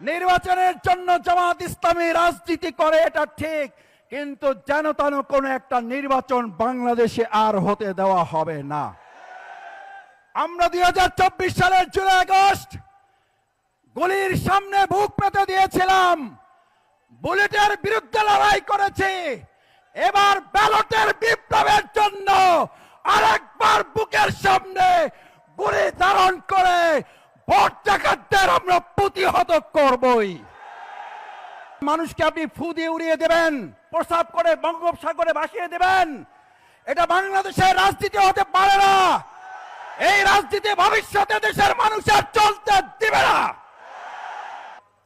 নির্বাচনের জন্য জামাত ইসলামী রাজনীতি করে, এটা ঠিক। কিন্তু যেন তেন কোন একটা নির্বাচন বাংলাদেশে আর হতে দেওয়া হবে না। আমরা দুই হাজার চব্বিশ সালের জুলাই আগস্ট গুলির সামনে বুক পেতে দিয়েছিলাম। বুলেটের বিরুদ্ধে লড়াই করেছি। এবার ব্যালটের বিপ্লবের জন্য আরেকবার বুকের সামনে গুলি ধারণ করে ভোট আমরা প্রতিহত করবই। মানুষকে আপনি ফু দিয়ে উড়িয়ে দেবেন প্রস্তাব করে, বঙ্গোপসাগরে ভাসিয়ে দেবেন। এটা বাংলাদেশের রাজনীতি হতে পারে না। এই রাজনীতি ভবিষ্যতে দেশের মানুষের চলতে দিবে না।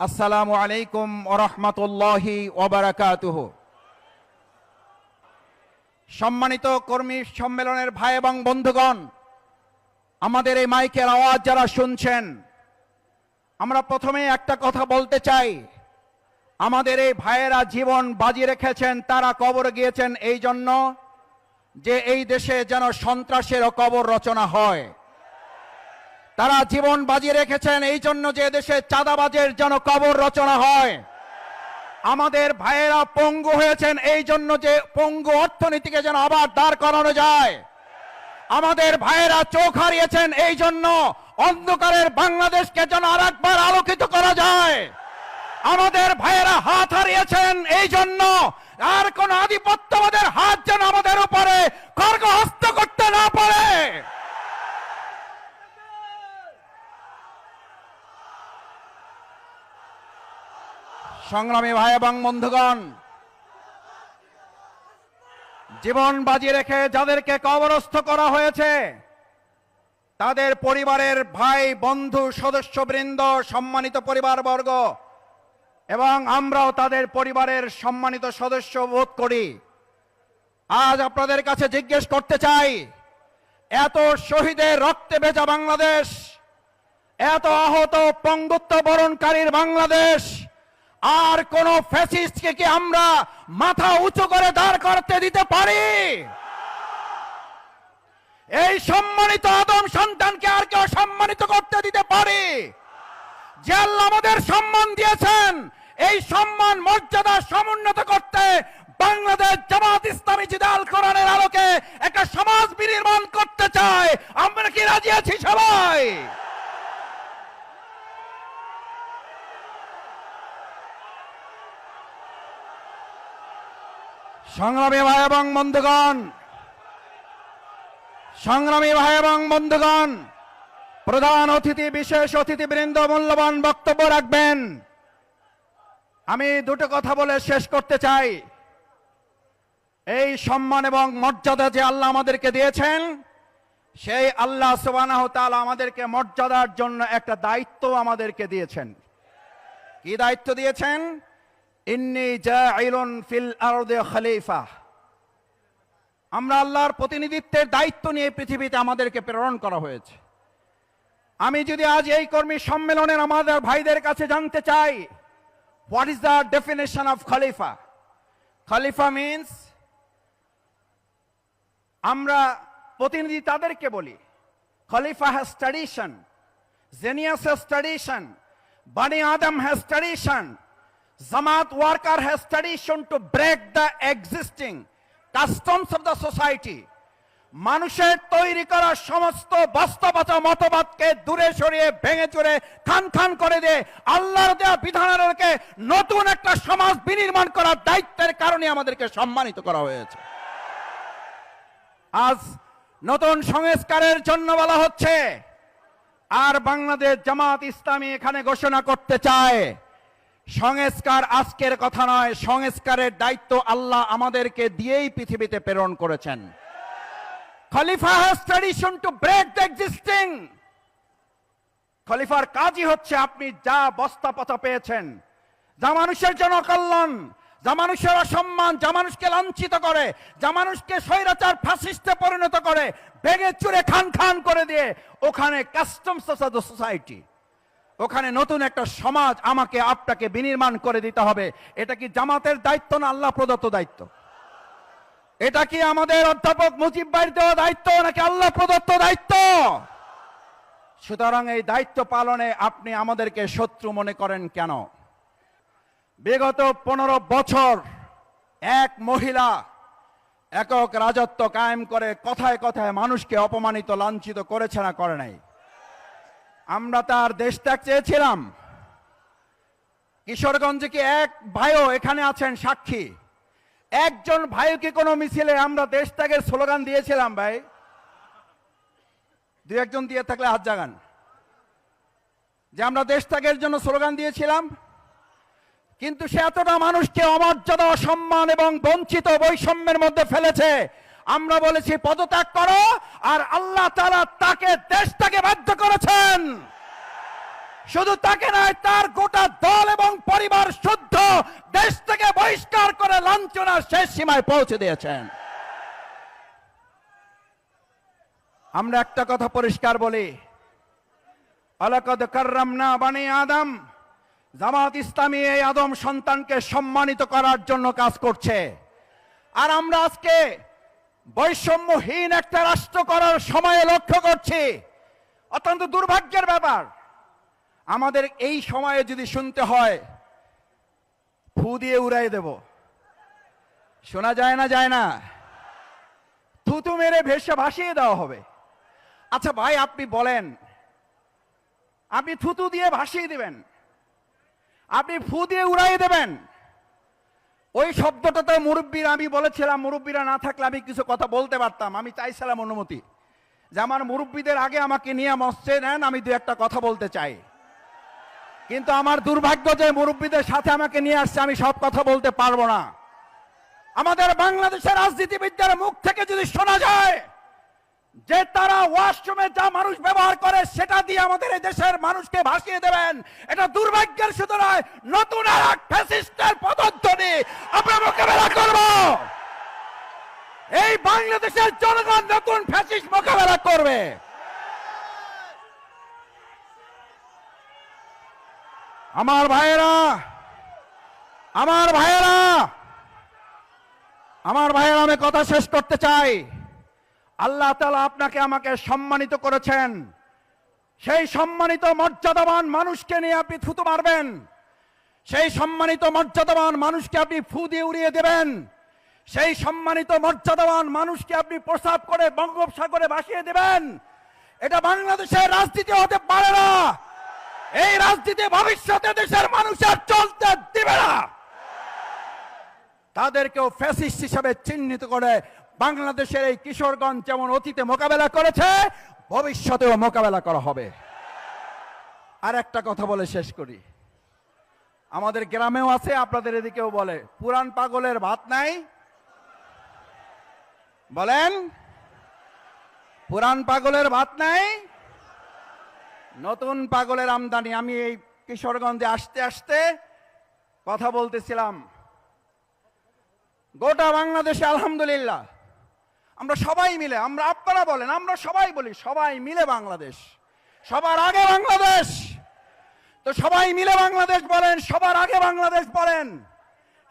আসসালামু আলাইকুম ওরহমতুল্লাহি ওবারাকাতুহ সম্মানিত কর্মী সম্মেলনের ভাই এবং বন্ধুগণ, আমাদের এই মাইকের আওয়াজ যারা শুনছেন আমরা প্রথমে একটা কথা বলতে চাই। আমাদের এই ভাইয়েরা জীবন বাজি রেখেছেন, তারা কবর গিয়েছেন এই জন্য যে এই দেশে যেন সন্ত্রাসের কবর রচনা হয়। তারা জীবন বাজি রেখেছেন এই জন্য যে দেশে চাঁদাবাজের যেন কবর রচনা হয়। আমাদের ভাইয়েরা পঙ্গু হয়েছেন এই জন্য যে পঙ্গু অর্থনীতিকে যেন আবার দাঁড় করানো যায়। আমাদের ভাইয়েরা চোখ হারিয়েছেন এই জন্য অন্ধকারের বাংলাদেশকে যেন আর একবার আলোকিত করা যায়। আমাদের ভাইয়েরা হাত হারিয়েছেন, এই জন্য আর কোন আধিপত্যবাদের হাত যেন আমাদের উপরে খর্গ হস্ত করতে না পারে। সংগ্রামী ভাই এবং বন্ধুগণ, জীবন বাজি রেখে যাদেরকে কবরস্থ করা হয়েছে তাদের পরিবারের ভাই, বন্ধু, সদস্যবৃন্দ, সম্মানিত পরিবারবর্গ, এবং আমরাও তাদের পরিবারের সম্মানিত সদস্য বোধ করি। আজ আপনাদের কাছে জিজ্ঞেস করতে চাই, এত শহীদের রক্তে ভেজা বাংলাদেশ, এত আহত পঙ্গুত্ব বরণকারীর বাংলাদেশ, আর কোন ফ্যাসিস্টকে কি আমরা মাথা উঁচু করে দাঁড় করতে দিতে পারি? এই সম্মানিত আদম সন্তানকে আর কেউ সম্মানিত করতে দিতে পারে। যে আমাদের সম্মান দিয়েছেন। এই সম্মান, মর্যাদা সমুন্নত করতে বাংলাদেশ জামাত ইসলামী জিদাল কোরআনের আলোকে একটা সমাজ বিনির্মাণ করতে চায়, আমরা কি রাজি আছি সবাই? সংগ্রামী ভাই এবং বন্ধুগণ সংগ্রামী ভাই এবং বন্ধুগণ, প্রধান অতিথি, বিশেষ অতিথিবৃন্দ, মূল্যবান বক্তব্য রাখবেন। আমি দুটো কথা বলে শেষ করতে চাই। এই সম্মান এবং মর্যাদা যে আল্লাহ আমাদেরকে দিয়েছেন, সেই আল্লাহ সুবানাহ তাআলা আমাদেরকে মর্যাদার জন্য একটা দায়িত্ব আমাদেরকে দিয়েছেন। কি দায়িত্ব দিয়েছেন? ইন্নি জাইলুন ফিল আরদে খলিফা। আমরা আল্লাহর প্রতিনিধিত্বের দায়িত্ব নিয়ে পৃথিবীতে আমাদেরকে প্রেরণ করা হয়েছে। আমি যদি আজ এই কর্মী সম্মেলনের আমাদের ভাইদের কাছে জানতে চাই what is the definition of খলিফা খলিফা মিন্স আমরা প্রতিনিধি তাদেরকে বলি। খলিফা has tradition genius has tradition বানি আদম has tradition Jamaat worker has tradition to break the existing customs of the society মানুষের তৈরি করা সমস্ত বাস্তবতা মতবাদকে দূরে সরিয়ে ভেঙে চড়ে খান খান করে দিয়ে আল্লাহর দেওয়া বিধানাকে নতুন একটা সমাজ বিনির্মাণ করার দায়িত্বের কারণে আমাদেরকে সম্মানিত করা হয়েছে। আজ নতুন সংস্কারের জন্য বলা হচ্ছে, আর বাংলাদেশ জামাত ইসলামী এখানে ঘোষণা করতে চায় সংস্কার আজকের কথা নয়, সংস্কারের দায়িত্ব আল্লাহ আমাদেরকে দিয়েই পৃথিবীতে প্রেরণ করেছেন। খলিফা has tradition to break the existing. খলিফার কাজই হচ্ছে আপনি যা বস্তা পথা পেয়েছেন, যা মানুষের জন্য কল্যাণ, যা মানুষের অসম্মান, যা মানুষকে লাঞ্ছিত করে, যা মানুষকে স্বৈরাচার ফাসিস্টে পরিণত করে, ভেঙে চুরে খান খান করে দিয়ে ওখানে কাস্টমস সোসাইটি ওখানে নতুন একটা সমাজ আমাকে, আপনাকে বিনির্মাণ করে দিতে হবে। এটা কি জামাতের দায়িত্ব না আল্লাহ প্রদত্ত দায়িত্ব? এটা কি আমাদের অধ্যাপক মুজিব ভাইয়ের দেওয়া দায়িত্ব নাকি আল্লাহ প্রদত্ত দায়িত্ব? সুতরাং এই দায়িত্ব পালনে আপনি আমাদেরকে শত্রু মনে করেন কেন? বিগত পনেরো বছর এক মহিলা একক রাজত্ব কায়েম করে কথায় কথায় মানুষকে অপমানিত, লাঞ্ছিত করেছে না, করে নাই। আমরা তার দেশ ত্যাগ চেয়েছিলাম। কিশোরগঞ্জে কি এক ভাইও এখানে আছেন সাক্ষী? একজন ভাইকে কোনো মিছিলে আমরা দেশ ত্যাগের স্লোগান দিয়েছিলাম, ভাই? দু একজন দিয়ে থাকলে হাত জাগান। যে আমরা দেশ ত্যাগের জন্য স্লোগান দিয়েছিলাম, কিন্তু সে এতটা মানুষকে অমর্যাদা, অসম্মান এবং বঞ্চিত বৈষম্যের মধ্যে ফেলেছে। আমরা বলেছি পদত্যাগ করো, আর আল্লাহ তাআলা তাকে দেশটাকে বাধ্য করেছেন। শুধু তাকে নয়, তার গোটা দল এবং পরিবার শুদ্ধ দেশ থেকে বহিষ্কার করে লাঞ্ছনার শেষ সীমায় পৌঁছে দিয়েছেন। আমরা একটা কথা পরিষ্কার বলি। আলাকাদ বানি আদম, জামাত ইসলামী এই আদম সন্তানকে সম্মানিত করার জন্য কাজ করছে। আর আমরা আজকে বৈষম্যহীন একটা রাষ্ট্র করার সময়ে লক্ষ্য করছি। অত্যন্ত দুর্ভাগ্যের ব্যাপার। আমাদের এই সময়ে যদি শুনতে হয়, ফু দিয়ে উড়াই দেব। শোনা যায় না যায় না। থুতু মেরে ভেসে ভাসিয়ে দেওয়া হবে। আচ্ছা ভাই, আপনি বলেন, আপনি থুতু দিয়ে ভাসিয়ে দিবেন। আপনি ফু দিয়ে উড়াই দেবেন। ওই শব্দটা তো মুরব্বীরা, আমি বলেছিলাম, মুরব্বীরা না থাকলে আমি কিছু কথা বলতে পারতাম। আমি চাইছিলাম অনুমতি। যে আমার মুরব্বীদের আগে আমাকে নিয়ে মসছে নেন, আমি দু একটা কথা বলতে চাই। কিন্তু আমার দুর্ভাগ্য যে মুরব্বীদের সাথে আমাকে নিয়ে আসছে, আমি সব কথা বলতে পারব না। আমাদের বাংলাদেশের রাজনীতিবিদদের মুখ থেকে যদি শোনা যায় যে তারা ওয়াশরুমে যা মানুষ ব্যবহার করে, সেটা দিয়ে আমাদের এই দেশের মানুষকে ভাসিয়ে দেবেন। এটা দুর্ভাগ্যের শুধু নয়, নতুন আর এক ফ্যাসিস্টের পদধ্বনি আমরা মোকাবেলা করব। এই বাংলাদেশের জনগণ নতুন ফ্যাসিস্ট মোকাবেলা করবে। আমার ভাইয়েরা আমার ভাইয়েরা আমার ভাইয়েরা, আমি কথা শেষ করতে চাই। আল্লাহ তালা আপনাকে আমাকে সম্মানিত করেছেন। সেই সম্মানিত মর্যাদাবান মানুষকে নিয়ে আপনি থুতু মারবেন। সেই সম্মানিত মর্যাদাবান মানুষকে আপনি ফু দিয়ে উড়িয়ে দেবেন। সেই সম্মানিত মর্যাদাবান মানুষকে আপনি প্রসাব করে বঙ্গোপসাগরে ভাসিয়ে দেবেন। এটা বাংলাদেশের রাজনীতি হতে পারে না। এই রাজনীতি ভবিষ্যতে দেশের মানুষ আর চলতে দিবে না। তাদেরকেও ফ্যাসিস্ট হিসাবে চিহ্নিত করে বাংলাদেশের এই কিশোরগঞ্জ যেমন অতীতে মোকাবেলা করেছে, ভবিষ্যতেও মোকাবেলা করা হবে। আর একটা কথা বলে শেষ করি। আমাদের গ্রামেও আছে, আপনাদের এদিকেও বলে, পুরান পাগলের ভাত নাই। বলেন, পুরান পাগলের ভাত নাই। নতুন পাগলের আমদানি, আমি এই কিশোরগঞ্জে আসতে আসতে কথা বলতেছিলাম। গোটা বাংলাদেশে আলহামদুলিল্লাহ। আমরা সবাই মিলে, আমরা আপনারা বলেন, আমরা সবাই বলি, সবাই মিলে বাংলাদেশ। সবার আগে বাংলাদেশ! তো সবাই মিলে বাংলাদেশ বলেন, সবার আগে বাংলাদেশ বলেন।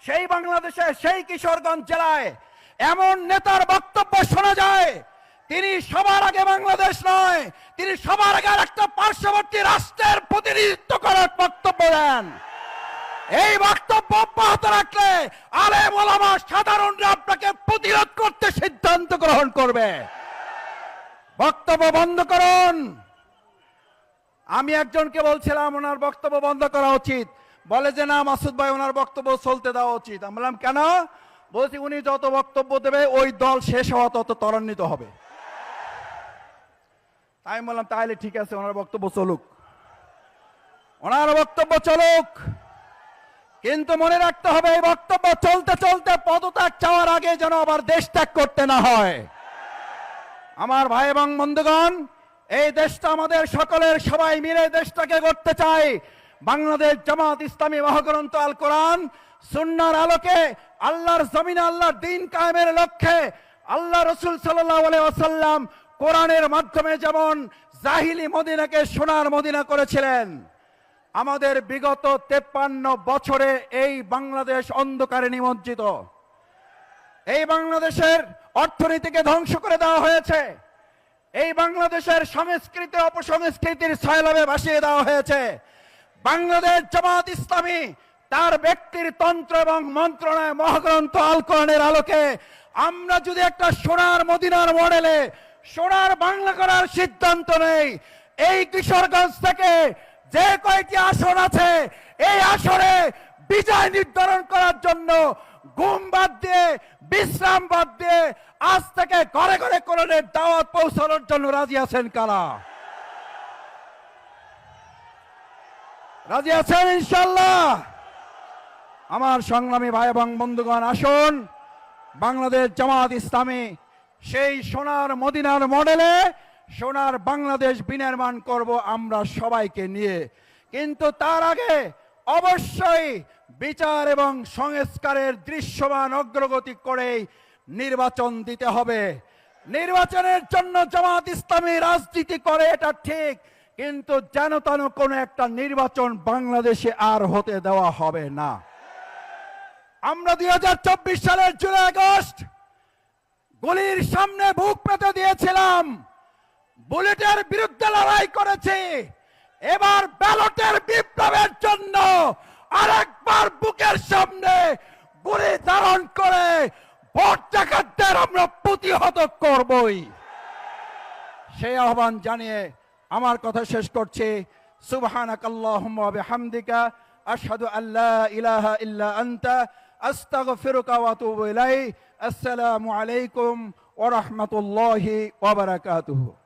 সেই বাংলাদেশে, সেই কিশোরগঞ্জ জেলায় এমন নেতার বক্তব্য শোনা যায়, তিনি সবার আগে বাংলাদেশ নয়, তিনি সবার আগে একটা পার্শ্ববর্তী রাষ্ট্রের প্রতিনিধিত্ব করার বক্তব্য দেন। এই বক্তব্য অব্যাহত রাখলে আলেম ওলামা সাধারণরা আপনাকে প্রতিরোধ করতে সিদ্ধান্ত গ্রহণ করবে। বক্তব্য বন্ধ করুন। আমি একজনকে বলছিলাম, ওনার বক্তব্য বন্ধ করা উচিত। বলে যে, না, মাসুদ ভাই, ওনার বক্তব্য চলতে দেওয়া উচিত। আমি বললাম, কেন? বলছি, উনি যত বক্তব্য দেবে, ওই দল শেষ হওয়া তত ত্বরান্বিত হবে। তাই বললাম তাহলে ঠিক আছে, ওনার বক্তব্য চলুক। ওনার বক্তব্য চলুক। কিন্তু মনে রাখতে হবে, এই বক্তব্য চলতে চলতে পদত্যাগ চাওয়ার আগে যেন আবার দেশ ত্যাগ করতে না হয়। আমার ভাই এবং বন্ধুগণ, এই দেশটা আমাদের সকলের সবাই মিলে দেশটাকে করতে চাই। বাংলাদেশ জামাত ইসলামী মহাগ্রন্থ আল কোরআন সুন্নার আলোকে আল্লাহর জমিনে, আল্লাহর দিন কায়েমের লক্ষ্যে আল্লাহ রসুল সাল্লাহ আসাল্লাম কোরআনের মাধ্যমে যেমন জাহিলি মদিনাকে সোনার মদিনা করেছিলেন আমাদের বিগত তেপ্পান্ন বছরে এই বাংলাদেশ অন্ধকারে নিমজ্জিত। এই বাংলাদেশের অর্থনীতিকে ধ্বংস করে দেওয়া হয়েছে। এই বাংলাদেশের সংস্কৃতি অপসংস্কৃতির ছয়লাভে ভাসিয়ে দেওয়া হয়েছে। বাংলাদেশ জামাত ইসলামী তার ব্যক্তির তন্ত্র এবং মন্ত্রণায় মহাগ্রন্থ আলকরণের আলোকে আমরা যদি একটা সোনার মদিনার মডেলে সোনার বাংলা করার সিদ্ধান্ত নেই, এই কিশোরগঞ্জ থেকে যে কয়টি আসন আছে, এই আসনে বিজয় নির্ধারণ করার জন্য ঘুম বাদ দিয়ে, বিশ্রাম বাদ দিয়ে আজ থেকে ঘরে ঘরে করণের দাওয়াত পৌঁছানোর জন্য রাজি আছেন কারা? রাজি আছেন ইনশাল্লাহ আমার সংগ্রামী ভাই এবং বন্ধুগণ, আসুন, বাংলাদেশ জামাত ইসলামী সেই সোনার মদিনার মডেলে সোনার বাংলাদেশ বিনির্মাণ করব আমরা সবাইকে নিয়ে। কিন্তু তার আগে অবশ্যই বিচার এবং সংস্কারের দৃশ্যমান অগ্রগতি করেই নির্বাচন দিতে হবে। নির্বাচনের জন্য জামাত ইসলামী রাজনীতি করে, এটা ঠিক, কিন্তু যেন তেন কোনো একটা নির্বাচন বাংলাদেশে আর হতে দেওয়া হবে না। আমরা দুই হাজার চব্বিশ সালের জুলাই আগস্ট, গুলির সামনে বুক পেতে দিয়েছিলাম। বুলেটের বিরুদ্ধে লড়াই করেছি। এবার ব্যালটের বিপ্লবের জন্য আরেকবার বুকের সামনে গুলি ধারণ করে ভোট ডাকাতদের আমরা প্রতিহত করবই। সেই আহ্বান জানিয়ে আমার কথা শেষ করছি। সুবহানাক আল্লাহুম্মা বিহামদিকা, আশহাদু আল্লা ইলাহা ইল্লা আনতা, আস্তাগফিরুকা ওয়া আতুবু আসসালামু আলাইকুম ওয়া রাহমাতুল্লাহি ওয়া বারাকাতুহু।